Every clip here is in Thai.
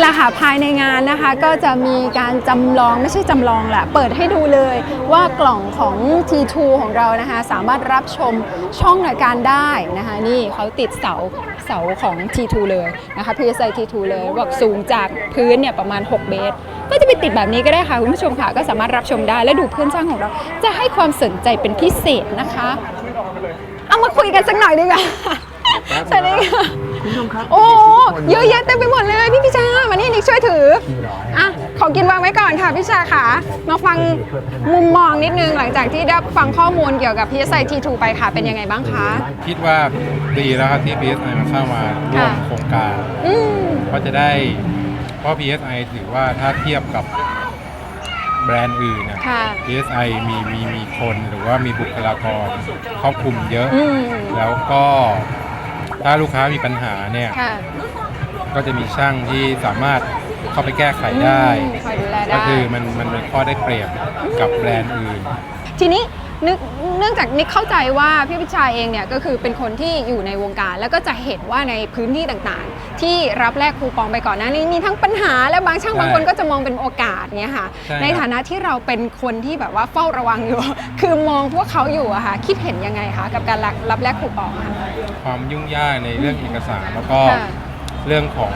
แหละค่ะภายในงานนะคะก็จะมีการจำลองไม่ใช่จำลองแหละเปิดให้ดูเลยว่ากล่องของ T2 ของเรานะคะ สามารถรับชมช่องรายการได้นะคะนี่เขาติดเสาเสาของ T2 เลยนะคะ PSI T2 เลยบอกสูงจากพื้นเนี่ยประมาณ 6 เมตร ก็จะไปติดแบบนี้ก็ได้ค่ะ คุณผู้ชมค่ะก็สามารถรับชมได้และดูเพื่อนช่างของเรา จะให้ความสนใจเป็นพิเศษนะคะ เอามาคุยกันสักหน่อยดีกว่าสวัสดีค่ะ คุณผู้ชมครับโอ้เยอะแยะเต็มไปหมดเลยพี่พิชามานี่นิกช่วยถืออะของกินวางไว้ก่อนค่ะพี่ชาค่ะมาฟังมุมมองนิดนึงหลังจากที่ได้ฟังข้อมูลเกี่ยวกับ PSI T2 ไปค่ะเป็นยังไงบ้างคะคิดว่าดีแล้วครับที่ PSI มาเข้ามาร่วมค่ะโครงการอืมก็จะได้เพราะ PSI ถือว่าถ้าเทียบกับแบรนด์อื่นนะค่ะ PSI มีมีมีคนหรือว่ามีบุคลากรครอบคลุมเยอะอืมแล้วก็ ถ้าลูกค้ามีปัญหาเนี่ย ค่ะก็จะมีช่างที่สามารถเข้าไปแก้ไขได้ อืมคอยดูแลได้ก็คือมันมันเป็นข้อได้เปรียบกับแบรนด์อื่น ทีนี้นึกเนื่องจากนิกเข้าใจว่าพี่พิชาเองเนี่ยก็คือเป็นคนที่อยู่ในวงการ แล้วก็จะเห็นว่าในพื้นที่ต่างๆ ที่รับแลกคูปองไปก่อนหน้านี้มีทั้งปัญหาและบางช่างใช่บางคนก็จะมองเป็นโอกาสเนี่ยค่ะ ใช่ครับ ในฐานะที่เราเป็นคนที่แบบว่าเฝ้าระวังอยู่ คือมองพวกเขาอยู่อะค่ะคิดเห็นยังไงคะกับการรับรับแลกคูปองอะค่ะ ความยุ่งยากในเรื่องเอกสารแล้วก็ค่ะเรื่องของ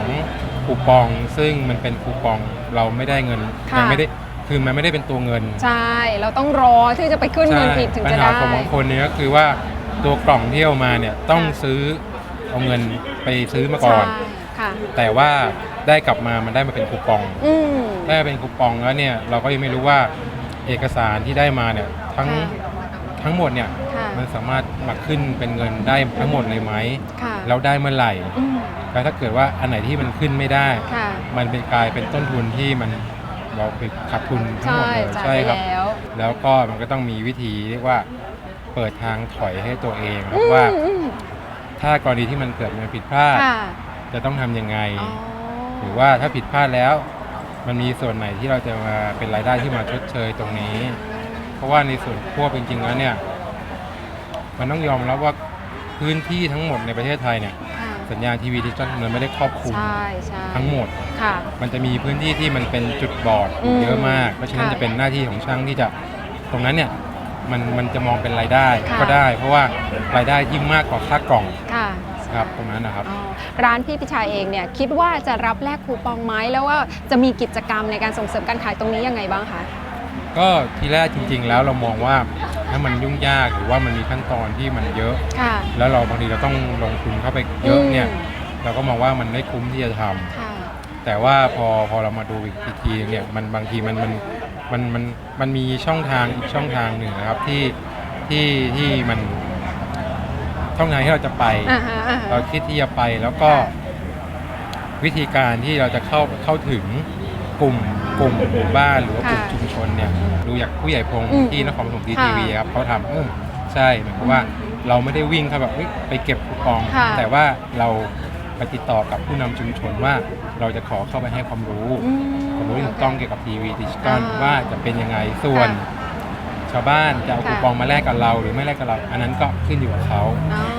คูปอง ซึ่งมันเป็นคูปองเราไม่ได้เงินค่ะ มัไม่ได้คือมันไม่ได้เป็นตัวเงินใช่เราต้องรอที่จะไปขึ้นเงินผิดถึงปัญจะหาได้ ของบางคนเนี่ยก็คือว่าตัวกล่องที่เอามาเนี่ยต้องค่ะซื้อ เอาเงินไปซื้อมาก่อน ใช่ค่ะแต่ว่าได้กลับมามันได้มาเป็นคูปอง อืม ได้เป็นคูปองแล้วเนี่ยเราก็ยังไม่รู้ว่าเอกสารที่ได้มาเนี่ยทั้งค่ะทั้งหมดเนี่ยค่ะมันสามารถมาขึ้นเป็นเงินได้ทั้งหมดเลยไหมค่ะ แล้วได้เมื่อไหร่อืมแล้วถ้าเกิดว่าอันไหนที่มันขึ้นไม่ได้ ค่ะ มันเป็นกลายเป็นต้นทุนที่มันเราไปขาดทุนทั้งหมดใช่เลยจ่ายใช่ไปครับ แล้ว แล้วก็มันก็ต้องมีวิธีเรียกว่าเปิดทางถอยให้ตัวเองคอืรับมว่า อืม ถ้ากรณีที่มันเกิดมันผิดพลาด ค่ะจะต้องทำยังไง อ๋อหรือว่าถ้าผิดพลาดแล้ว มันมีส่วนไหนที่เราจะมาเป็นรายได้ที่มาชดเชยตรงนี้ เพราะว่าในส่วนควบจริงๆแล้วเนี่ย มันต้องยอมรับว่าพื้นที่ทั้งหมดในประเทศไทยเนี่ยค่ะสัญญาณทีวีดิจิตอลมันไม่ได้ครอบคลุมใช่ใช่ทั้งหมด ค่ะ มันจะมีพื้นที่ที่มันเป็นจุดบอดอืมเยอะมาก เพราะฉะนั้นค่ะ จะเป็นหน้าที่ของช่างที่จะตรงนั้นเนี่ย มันมันจะมองเป็นรายได้ค่ะ ก็ได้ เพราะว่ารายได้ยิ่งมากกว่าค่ากล่องค่ะครับตรงนั้นนะครับ อ๋อร้านพี่พิชาเองเนี่ยคิดว่าจะรับแลกคูปองไหมแล้วว่าจะมีกิจกรรมในการส่งเสริมการขายตรงนี้ยังไงบ้างคะ ก็ทีแรกจริง ๆ แล้วเรามองว่าถ้ามันยุ่งยากหรือว่ามันมีขั้นตอนที่มันเยอะ ค่ะ แล้วเราบางทีเราต้องลงทุนเข้าไปเยอะเนี่ยอืม เราก็มองว่ามันไม่คุ้มที่จะทำ ค่ะ แต่ว่าพอพอเรามาดูอีกทีเนี่ยมันบางทีมันมัน มันมันมันมีช่องทางอีกช่องทางหนึ่งนะครับที่ที่ที่มันช่องทางที่เราจะไป อ่าฮะอ่าฮะ เราคิดที่จะไปแล้วก็ค่ะวิธีการที่เราจะเข้าเข้าถึงกลุ่มกลุ่มหมู่บ้านหรือว่ากลุ่มค่ะชุมชนเนี่ยดูอย่างผู้ใหญ่พงอืมที่นครปฐมทีค่ะทีวีครับเขาทำเออใช่เหมือนกับว่าเราไม่ได้วิ่งเข้าแบบเฮ้ยไปเก็บคูปอง ค่ะแต่ว่าเราไปติดต่อกับผู้นำชุมชนว่าเราจะขอเข้าไปให้ความรู้ อืมความ รู้ที่ถูกต้องเกี่ยวกับทีวีดิจิตอลอ่าว่าจะเป็นยังไงส่วน ค่ะชาวบ้านจะเอาค่ะคูปองมาแลกกับเรา หรือไม่แลกกับเรา อันนั้นก็ขึ้นอยู่กับเขา อ๋อว่าเขาจะ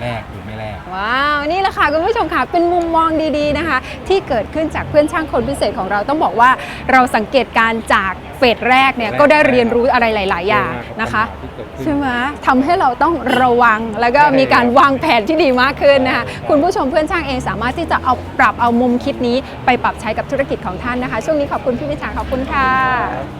แลกหรือไม่แลก ว้าว นี่แหละค่ะคุณผู้ชมค่ะเป็นมุมมองดีๆนะคะ ที่เกิดขึ้นจากเพื่อนช่างคนพิเศษของเราต้องบอกว่าเราสังเกตการณ์จากเฟสแรกเนี่ยแรก ก็ได้เรียนรู้อะไรหลาย ๆ อย่างนะคะที่เกิดขึ้น ใช่ไหมทำให้เราต้องระวังแล้วก็มีการวางแผนที่ดีมากขึ้นนะคะคุณผู้ชมเพื่อนช่างเองสามารถที่จะเอาปรับเอามุมคิดนี้ไปปรับใช้กับธุรกิจของท่านนะคะ ช่วงนี้ขอบคุณพี่วิชาขอบคุณค่ะ